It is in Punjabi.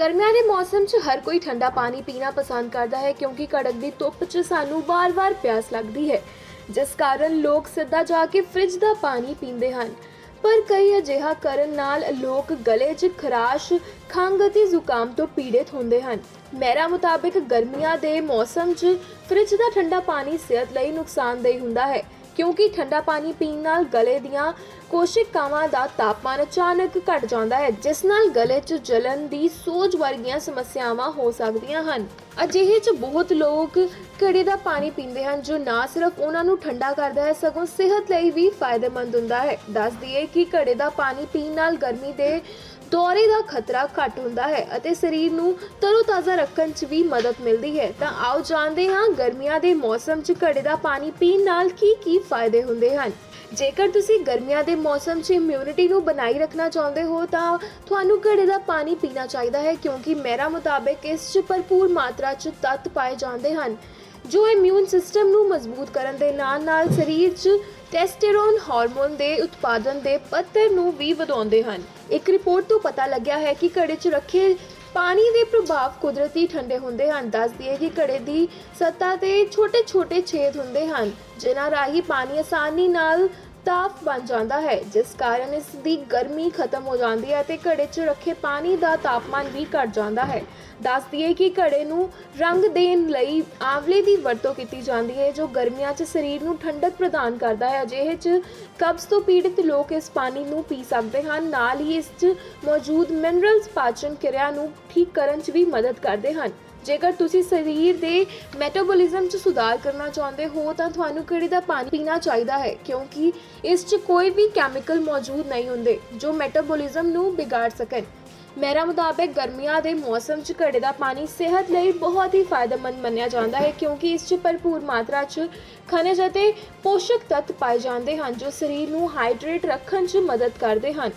ਗਰਮੀਆਂ ਦੇ ਮੌਸਮ 'ਚ ਹਰ ਕੋਈ ਠੰਡਾ ਪਾਣੀ ਪੀਣਾ ਪਸੰਦ ਕਰਦਾ ਹੈ ਕਿਉਂਕਿ ਕੜਕ ਦੀ ਧੁੱਪ 'ਚ ਸਾਨੂੰ ਵਾਰ-ਵਾਰ ਪਿਆਸ ਲੱਗਦੀ ਹੈ, ਜਿਸ ਕਾਰਨ ਲੋਕ ਸਿੱਧਾ ਜਾ ਕੇ ਫ੍ਰਿਜ ਦਾ ਪਾਣੀ ਪੀਂਦੇ ਹਨ। ਪਰ ਕਈ ਅਜਿਹਾ ਕਰਨ ਨਾਲ ਲੋਕ ਗਲੇ 'ਚ ਖਰਾਸ਼ ਖੰਘ ਅਤੇ ਜ਼ੁਕਾਮ ਤੋਂ ਪੀੜਿਤ ਹੁੰਦੇ ਹਨ। ਮੇਰਾ ਮੁਤਾਬਿਕ ਗਰਮੀਆਂ ਦੇ ਮੌਸਮ 'ਚ ਫ੍ਰਿਜ ਦਾ ਠੰਡਾ ਪਾਣੀ ਸਿਹਤ ਲਈ ਨੁਕਸਾਨਦੇਹ ਹੁੰਦਾ ਹੈ। ਕਿਉਂਕਿ ਠੰਡਾ ਪਾਣੀ ਪੀਣ ਨਾਲ ਗਲੇ ਦੀਆਂ ਕੋਸ਼ਿਕਾਵਾਂ ਦਾ ਤਾਪਮਾਨ ਅਚਾਨਕ ਘਟ ਜਾਂਦਾ ਹੈ, ਜਿਸ ਨਾਲ ਗਲੇ 'ਚ ਜਲਨ ਦੀ ਸੋਜ ਵਰਗੀਆਂ ਸਮੱਸਿਆਵਾਂ ਹੋ ਸਕਦੀਆਂ ਹਨ। ਅਜਿਹੇ 'ਚ ਬਹੁਤ ਲੋਕ ਘੜੇ ਦਾ ਪਾਣੀ ਪੀਂਦੇ ਹਨ, ਜੋ ਨਾ ਸਿਰਫ ਉਹਨਾਂ ਨੂੰ ਠੰਡਾ ਕਰਦਾ ਹੈ, ਸਗੋਂ ਸਿਹਤ ਲਈ ਵੀ ਫਾਇਦੇਮੰਦ ਹੁੰਦਾ ਹੈ। ਦੱਸ ਦਈਏ ਕਿ ਘੜੇ ਦਾ ਪਾਣੀ ਪੀਣ ਨਾਲ ਗਰਮੀ ਦੇ ਦੌਰੇ ਦਾ ਖਤਰਾ ਘੱਟ ਹੁੰਦਾ ਹੈ ਅਤੇ ਸਰੀਰ ਨੂੰ ਤਰੋਤਾਜ਼ਾ ਰੱਖਣ 'ਚ ਵੀ ਮਦਦ ਮਿਲਦੀ ਹੈ। ਤਾਂ ਆਓ ਜਾਣਦੇ ਹਾਂ ਗਰਮੀਆਂ ਦੇ ਮੌਸਮ 'ਚ ਘੜੇ ਦਾ ਪਾਣੀ ਪੀਣ ਨਾਲ ਕੀ ਕੀ ਫਾਇਦੇ ਹੁੰਦੇ ਹਨ। ਜੇਕਰ ਤੁਸੀਂ ਗਰਮੀਆਂ ਦੇ ਮੌਸਮ 'ਚ ਇਮਿਊਨਿਟੀ ਨੂੰ ਬਣਾਈ ਰੱਖਣਾ ਚਾਹੁੰਦੇ ਹੋ ਤਾਂ ਤੁਹਾਨੂੰ ਘੜੇ ਦਾ ਪਾਣੀ ਪੀਣਾ ਚਾਹੀਦਾ ਹੈ ਕਿਉਂਕਿ ਮੇਰਾ ਮੁਤਾਬਕ ਇਸ 'ਚ ਭਰਪੂਰ ਮਾਤਰਾ 'ਚ ਤੱਤ ਪਾਏ ਜਾਂਦੇ ਹਨ। ਜੋ ਇਮਿਊਨ ਸਿਸਟਮ ਨੂੰ ਮਜ਼ਬੂਤ ਕਰਨ ਦੇ ਨਾਲ ਨਾਲ ਸਰੀਰ 'ਚ ਟੈਸਟੋਸਟੇਰੋਨ ਹਾਰਮੋਨ ਦੇ ਉਤਪਾਦਨ ਦੇ ਪੱਧਰ ਨੂੰ ਵੀ ਵਧਾਉਂਦੇ ਹਨ। ਇੱਕ ਰਿਪੋਰਟ ਤੋਂ ਪਤਾ ਲੱਗਿਆ ਹੈ ਕਿ ਘੜੇ 'ਚ ਰੱਖੇ ਪਾਣੀ ਦੇ ਪ੍ਰਭਾਵ ਕੁਦਰਤੀ ਠੰਡੇ ਹੁੰਦੇ ਹਨ। ਦੱਸ ਦਈਏ ਕਿ ਘੜੇ ਦੀ ਸਤ੍ਹਾ ਤੇ ਛੋਟੇ-ਛੋਟੇ ਛੇਦ ਹੁੰਦੇ ਹਨ, ਜਿਨ੍ਹਾਂ ਰਾਹੀਂ ਪਾਣੀ ਆਸਾਨੀ ਨਾਲ ਤਾਪ ਬਣ ਜਾਂਦਾ ਹੈ, ਜਿਸ ਕਾਰਨ ਇਸ ਦੀ ਗਰਮੀ ਖਤਮ ਹੋ ਜਾਂਦੀ ਹੈ ਤੇ ਘੜੇ 'ਚ ਰੱਖੇ ਪਾਣੀ ਦਾ ਤਾਪਮਾਨ ਵੀ ਘਟ ਜਾਂਦਾ ਹੈ। ਦੱਸ ਦਈਏ ਕਿ ਘੜੇ ਨੂੰ ਰੰਗ ਦੇਣ ਲਈ ਆਂਵਲੇ ਦੀ ਵਰਤੋਂ ਕੀਤੀ ਜਾਂਦੀ ਹੈ, ਜੋ ਗਰਮੀਆਂ 'ਚ ਸਰੀਰ ਨੂੰ ਠੰਡਕ ਪ੍ਰਦਾਨ ਕਰਦਾ ਹੈ। ਅਜਿਹੇ 'ਚ ਕਬਜ਼ ਤੋਂ ਪੀੜਿਤ ਲੋਕ ਇਸ ਪਾਣੀ ਨੂੰ ਪੀ ਸਕਦੇ ਹਨ। ਨਾਲ ਹੀ ਇਸ 'ਚ ਮੌਜੂਦ ਮਿਨਰਲਸ ਪਾਚਨ ਕਿਰਿਆ ਨੂੰ ਠੀਕ ਕਰਨ 'ਚ ਵੀ ਮਦਦ ਕਰਦੇ ਹਨ। ਜੇਕਰ ਤੁਸੀਂ ਸਰੀਰ ਦੇ ਮੈਟਾਬੋਲਿਜ਼ਮ 'ਚ ਸੁਧਾਰ ਕਰਨਾ ਚਾਹੁੰਦੇ ਹੋ, ਤਾਂ ਤੁਹਾਨੂੰ ਘੜੇ ਦਾ ਪਾਣੀ ਪੀਣਾ ਚਾਹੀਦਾ ਹੈ? ਕਿਉਂਕਿ ਇਸ 'ਚ ਕੋਈ ਵੀ ਕੈਮੀਕਲ ਮੌਜੂਦ ਨਹੀਂ ਹੁੰਦੇ ਜੋ ਮੈਟਾਬੋਲਿਜ਼ਮ ਨੂੰ ਵਿਗਾੜ ਸਕਣ। ਮੇਰਾ ਮੁਤਾਬਕ ਗਰਮੀਆਂ ਦੇ ਮੌਸਮ 'ਚ ਘੜੇ ਦਾ ਪਾਣੀ ਸਿਹਤ ਲਈ ਬਹੁਤ ਹੀ ਫਾਇਦੇਮੰਦ ਮੰਨਿਆ ਜਾਂਦਾ ਹੈ, ਕਿਉਂਕਿ ਇਸ 'ਚ ਭਰਪੂਰ ਮਾਤਰਾ 'ਚ ਖਣਿਜ ਅਤੇ ਪੋਸ਼ਕ ਤੱਤ ਪਾਏ ਜਾਂਦੇ ਹਨ ਜੋ ਸਰੀਰ ਨੂੰ ਹਾਈਡਰੇਟ ਰੱਖਣ 'ਚ ਮਦਦ ਕਰਦੇ ਹਨ।